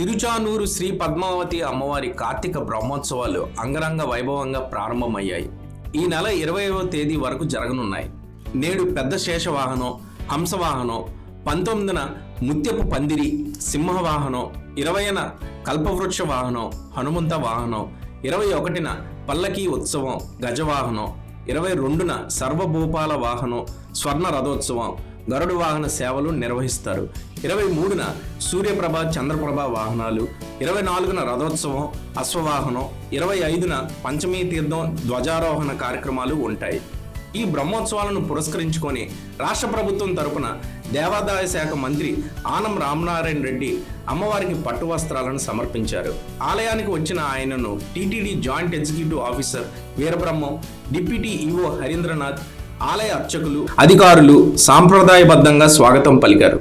తిరుచానూరు శ్రీ పద్మావతి అమ్మవారి కార్తీక బ్రహ్మోత్సవాలు అంగరంగ వైభవంగా ప్రారంభమయ్యాయి. ఈ నెల ఇరవైవ తేదీ వరకు జరగనున్నాయి. నేడు పెద్ద శేషవాహనం హంసవాహనం పంతొమ్మిదిన ముత్యపు పందిరి సింహవాహనం ఇరవైన కల్పవృక్ష వాహనం హనుమంత వాహనం ఇరవై ఒకటిన పల్లకీ ఉత్సవం గజవాహనం ఇరవై రెండున సర్వభూపాల వాహనం స్వర్ణ రథోత్సవం గరుడు వాహన సేవలు నిర్వహిస్తారు. ఇరవై మూడున సూర్యప్రభ చంద్రప్రభ వాహనాలు ఇరవై నాలుగున రథోత్సవం అశ్వవాహనం ఇరవై ఐదున పంచమీ తీర్థం ధ్వజారోహణ కార్యక్రమాలు ఉంటాయి. ఈ బ్రహ్మోత్సవాలను పురస్కరించుకొని రాష్ట్ర ప్రభుత్వం తరపున దేవాదాయ శాఖ మంత్రి ఆనం రామనారాయణ రెడ్డి అమ్మవారికి పట్టు వస్త్రాలను సమర్పించారు. ఆలయానికి వచ్చిన ఆయనను TTD joint executive officer Veerabrahmam deputy EO Harindranath ఆలయ అర్చకులు అధికారులు సాంప్రదాయబద్ధంగా స్వాగతం పలికారు.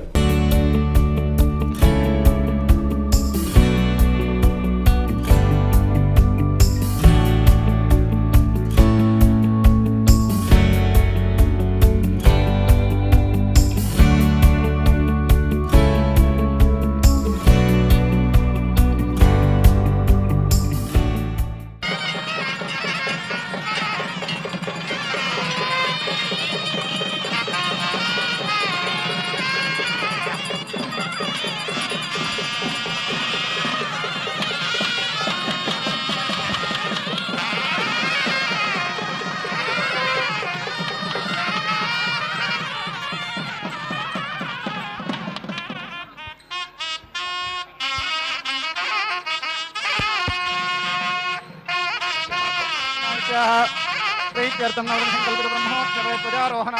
ప్రీత్యర్థం నవగ్రహం కల్పిత బ్రహ్మోత్సవే ధ్వజారోహణ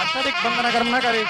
అష్టదిగ్బంధన కర్మ కరి